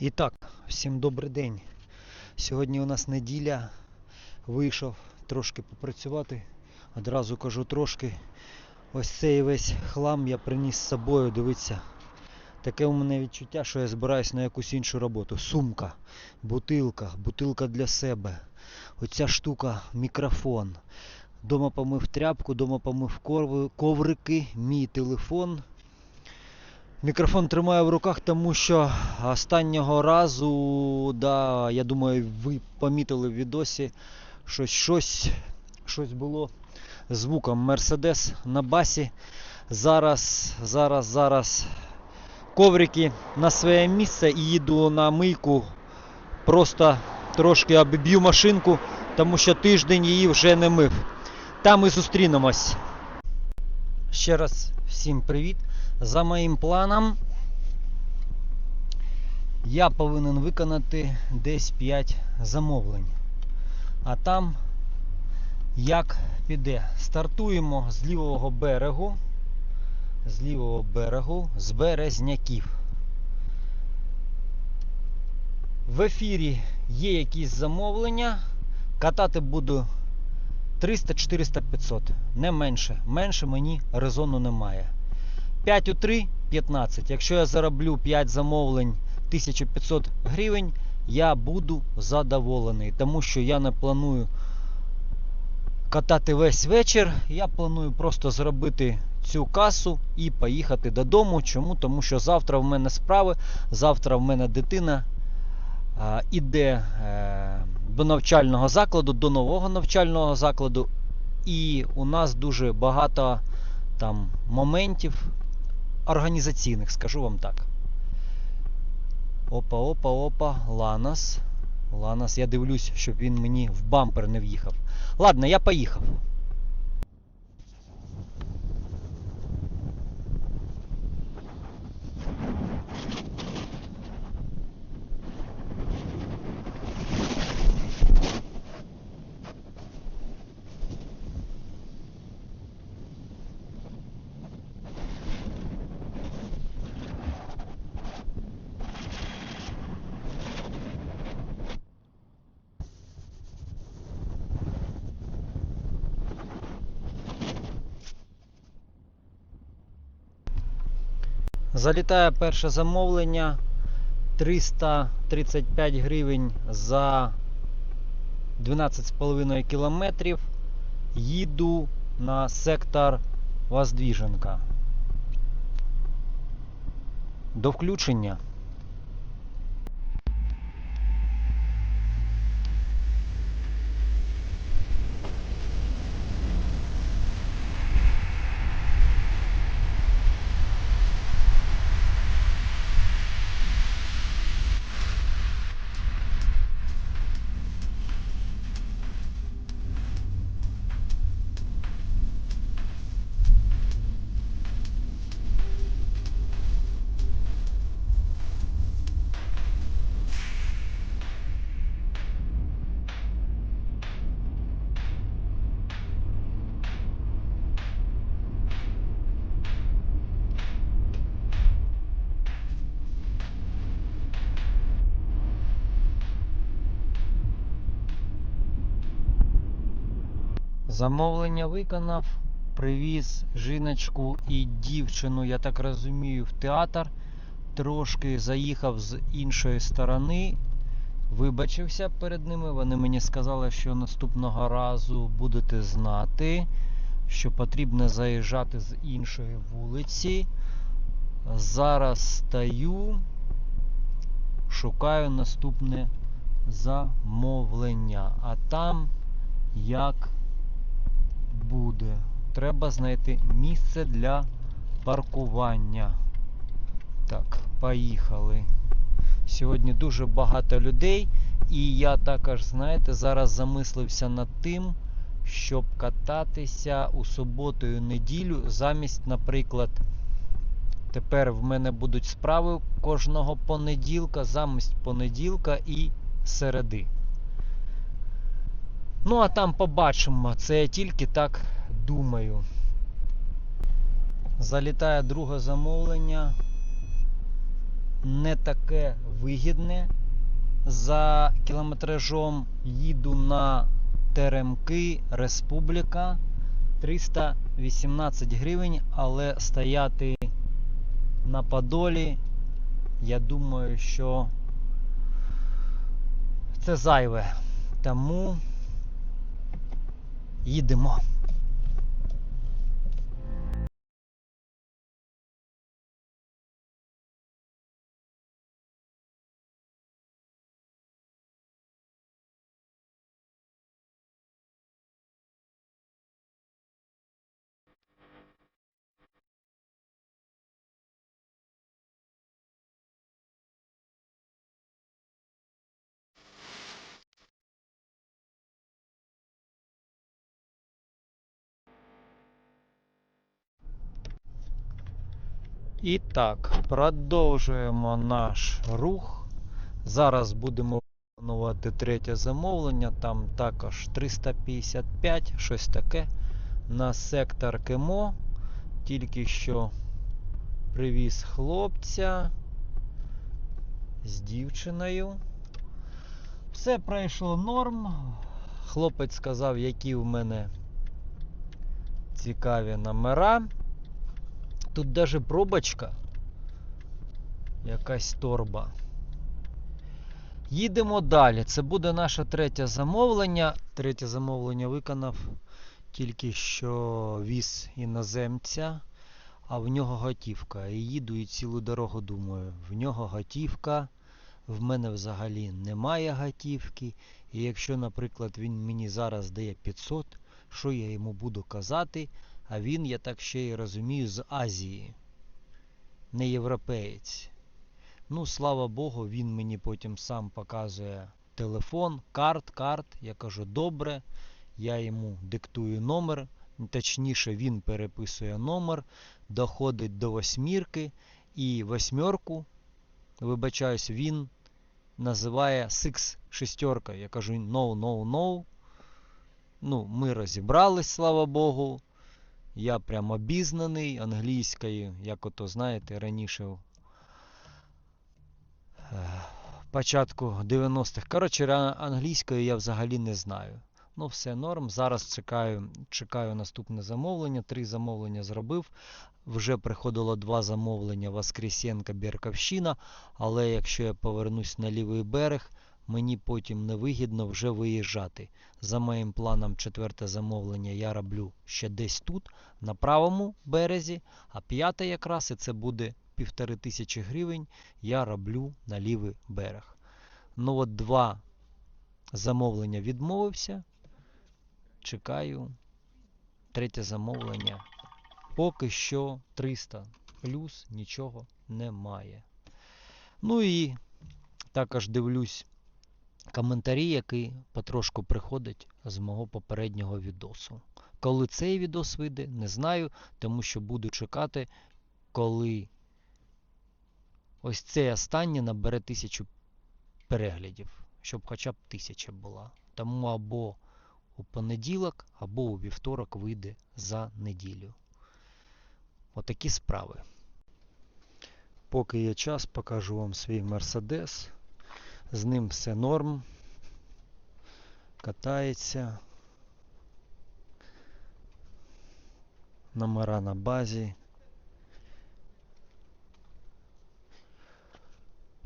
І так, всім добрий день. Сьогодні у нас неділя. Вийшов трошки попрацювати. Одразу кажу трошки. Ось цей весь хлам я приніс з собою, дивіться. Таке у мене відчуття, що я збираюсь на якусь іншу роботу. Сумка, бутилка, бутилка для себе. Оця штука, мікрофон. Дома помив тряпку, дома помив коврики, мій телефон. Мікрофон тримаю в руках, тому що останнього разу, да, я думаю, ви помітили в відосі, що щось, щось було звуком Мерседес на басі. Зараз, зараз, зараз коврики на своє місце і їду на мийку. Просто трошки обіб'ю машинку, тому що тиждень її вже не мив. Там і зустрінемось. Ще раз всім привіт. За моїм планом я повинен виконати десь 5 замовлень. А там як піде. Стартуємо з лівого берегу. З лівого берегу, з березняків. В ефірі є якісь замовлення. Катати буду 300, 400, 500. Не менше. Менше мені резону немає. 5 у 3 15. Якщо я зароблю 5 замовлень 1500 гривень, я буду задоволений, тому що я не планую катати весь вечір. Я планую просто зробити цю касу і поїхати додому. Чому? Тому що завтра в мене справи, завтра в мене дитина а, іде е, до навчального закладу, до нового навчального закладу. І у нас дуже багато там моментів організаційних, скажу вам так. Опа, опа, опа, Ланос. Ланос, я дивлюсь, щоб він мені в бампер не в'їхав. Ладно, я поїхав. Залітає перше замовлення 335 гривень за 12,5 кілометрів. Їду на сектор Воздвіженка. До включення. Замовлення виконав, привіз жіночку і дівчину, я так розумію, в театр. Трошки заїхав з іншої сторони, вибачився перед ними. Вони мені сказали, що наступного разу будете знати, що потрібно заїжджати з іншої вулиці. Зараз стою, шукаю наступне замовлення. А там як буде. Треба знайти місце для паркування. Так, поїхали. Сьогодні дуже багато людей, і я також, знаєте, зараз замислився над тим, щоб кататися у суботу і неділю замість, наприклад, тепер в мене будуть справи кожного понеділка, замість понеділка і середи. Ну, а там побачимо. Це я тільки так думаю. Залітає друге замовлення. не таке вигідне за кілометражом. Їду на Теремки Республіка 318 гривень, але стояти на Подолі, я думаю, що це зайве. Тому їдемо. І так, продовжуємо наш рух. Зараз будемо виконувати третє замовлення. Там також 355, щось таке. На сектор КМО. Тільки що привіз хлопця з дівчиною. Все пройшло норм. Хлопець сказав, які в мене цікаві номера. Тут даже пробочка. Якась торба. Їдемо далі. Це буде наше третє замовлення. Третє замовлення виконав. Тільки що віз іноземця, а в нього готівка. І їду і цілу дорогу думаю, в нього готівка, в мене взагалі немає готівки. І якщо, наприклад, він мені зараз дає 500, що я йому буду казати? А він, я так ще й розумію, з Азії. Не європеєць. Ну, слава Богу, він мені потім сам показує телефон, карт, карт. Я кажу, добре. Я йому диктую номер. Точніше, він переписує номер, доходить до восьмірки. І восьмерку, вибачаюсь, він називає Six шестерка. Я кажу, no, no, no. Ну, ми розібрались, слава Богу. Я прям обізнаний англійською, як ото знаєте, раніше в е, початку 90-х. Коротше, англійською я взагалі не знаю. Ну, все норм. Зараз чекаю, чекаю наступне замовлення. Три замовлення зробив. Вже приходило два замовлення Воскресенка, Бірковщина. Але якщо я повернусь на лівий берег, мені потім невигідно вже виїжджати. За моїм планом, четверте замовлення я роблю ще десь тут, на правому березі, а п'яте якраз і це буде півтори тисячі гривень. Я роблю на лівий берег. Ну от два замовлення відмовився. Чекаю. Третє замовлення. Поки що 300 плюс нічого немає. Ну і також дивлюсь коментарі, які потрошку приходять з мого попереднього відосу. Коли цей відос вийде, не знаю, тому що буду чекати, коли ось цей останній набере тисячу переглядів, щоб хоча б тисяча була. Тому або у понеділок, або у вівторок вийде за неділю. Отакі справи. Поки є час, покажу вам свій Мерседес. З ним все норм. Катається. Номера на базі.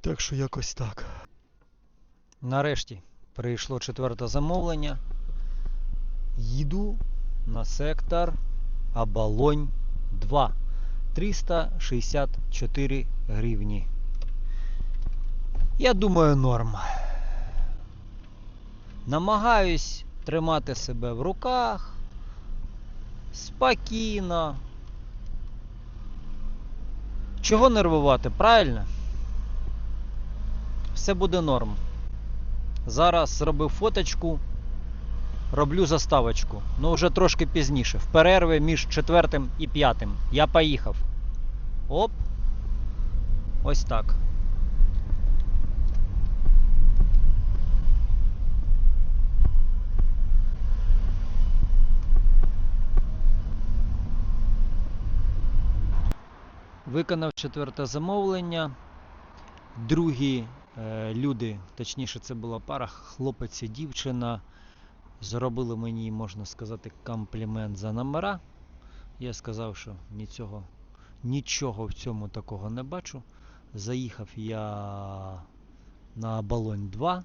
Так що якось так. Нарешті прийшло четверте замовлення. Їду на сектор Абалонь 2. 364 гривні. Я думаю, норм. Намагаюсь тримати себе в руках. Спокійно. Чого нервувати, правильно? Все буде норм. Зараз зробив фоточку, роблю заставочку. Ну вже трошки пізніше. В перерві між четвертим і п'ятим. Я поїхав. Оп. Ось так. Виконав четверте замовлення. другі е, люди, точніше, це була пара, хлопець і дівчина, зробили мені, можна сказати, комплімент за номера. Я сказав, що нічого, нічого в цьому такого не бачу. Заїхав я на Оболонь 2.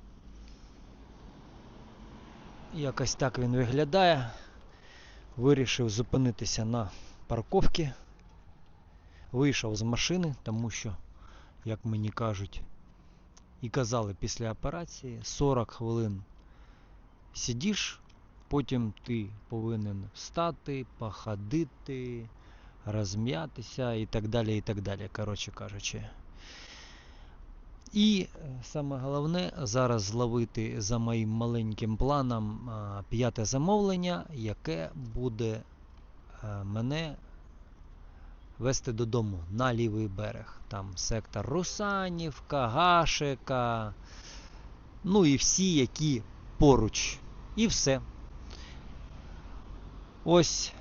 Якось так він виглядає. Вирішив зупинитися на парковці. Вийшов з машини, тому що, як мені кажуть, і казали після операції, 40 хвилин сидиш, потім ти повинен встати, походити, розм'ятися і так далі, і так далі, коротше кажучи. І е, саме головне зараз зловити за моїм маленьким планом п'яте замовлення, яке буде е, мене вести додому на лівий берег. Там сектор Русанівка, Гашика, ну і всі, які поруч. І все. Ось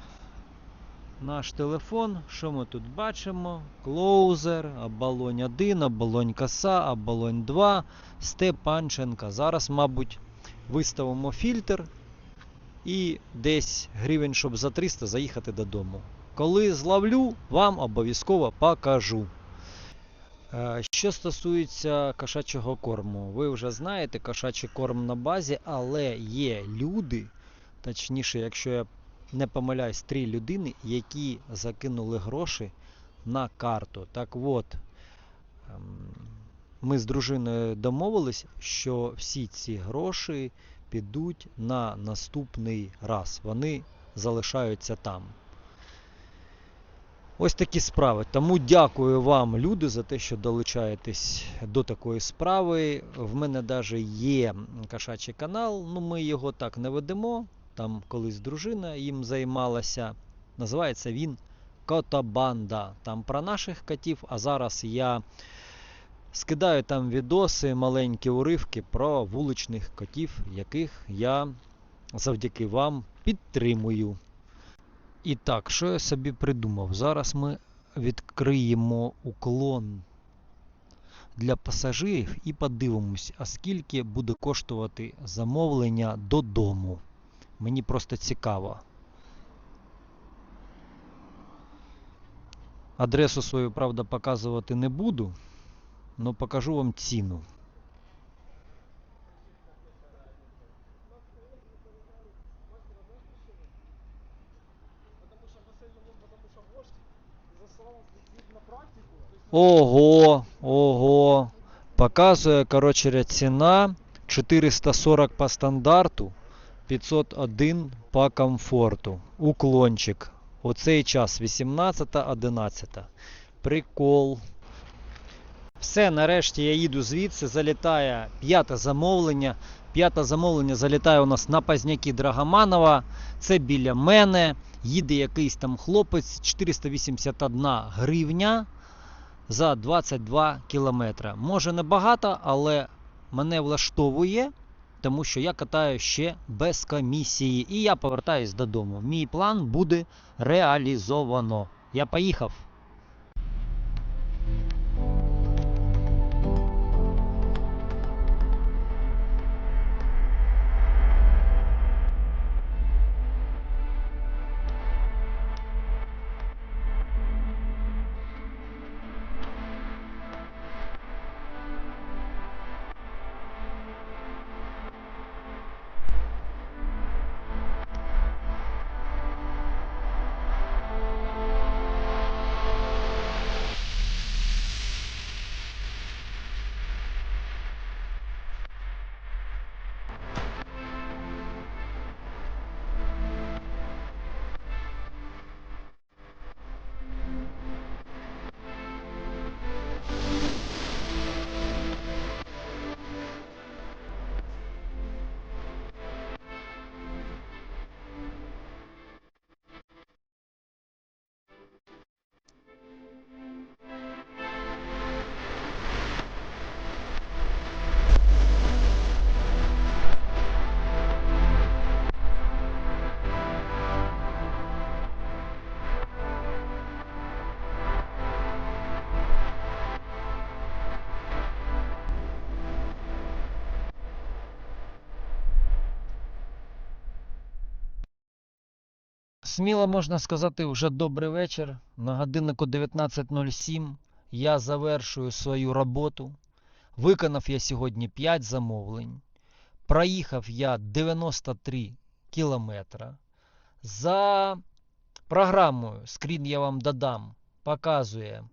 наш телефон. Що ми тут бачимо? Клоузер, оболонь 1, оболонь коса, оболонь 2, Степанченка. Зараз, мабуть, виставимо фільтр і десь гривень, щоб за 300 заїхати додому. Коли зловлю, вам обов'язково покажу. Е, Що стосується кошачого корму, ви вже знаєте, кошачий корм на базі, але є люди, точніше, якщо я не помиляюсь, три людини, які закинули гроші на карту. Так от, ем, ми з дружиною домовились, що всі ці гроші підуть на наступний раз. Вони залишаються там. Ось такі справи. Тому дякую вам, люди, за те, що долучаєтесь до такої справи. В мене навіть є кошачий канал, ну ми його так не ведемо. Там колись дружина їм займалася. Називається він Котобанда. Там про наших котів, а зараз я скидаю там відоси, маленькі уривки про вуличних котів, яких я завдяки вам підтримую. І так, що я собі придумав? Зараз ми відкриємо уклон для пасажирів і подивимось, а скільки буде коштувати замовлення додому. Мені просто цікаво. Адресу свою, правда, показувати не буду, але покажу вам ціну. Ого, ого. Показує, коротше, ціна 440 по стандарту, 501 по комфорту. Уклончик. У цей час 18.11. Прикол. Все, нарешті я їду звідси, залітає п'яте замовлення. П'яте замовлення залітає у нас на Пазняки Драгоманова. Це біля мене. Їде якийсь там хлопець 481 гривня за 22 кілометри. Може небагато, але мене влаштовує, тому що я катаю ще без комісії. І я повертаюсь додому. Мій план буде реалізовано. Я поїхав. Сміло можна сказати, вже добрий вечір. На годиннику 19.07 я завершую свою роботу. Виконав я сьогодні 5 замовлень. Проїхав я 93 кілометра. За програмою, скрін я вам додам, показує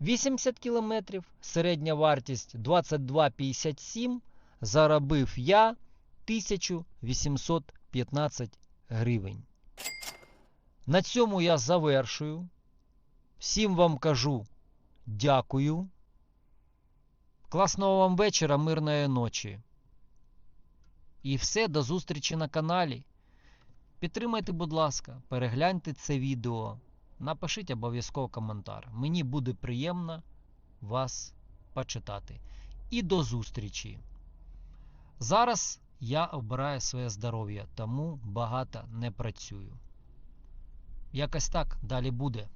80 кілометрів, середня вартість 22,57. Заробив я 1815 гривень. На цьому я завершую. Всім вам кажу дякую. Класного вам вечора, мирної ночі. І все, до зустрічі на каналі. Підтримайте, будь ласка, перегляньте це відео. Напишіть обов'язково коментар. Мені буде приємно вас почитати. І до зустрічі. Зараз я обираю своє здоров'я, тому багато не працюю. Якось так далі буде.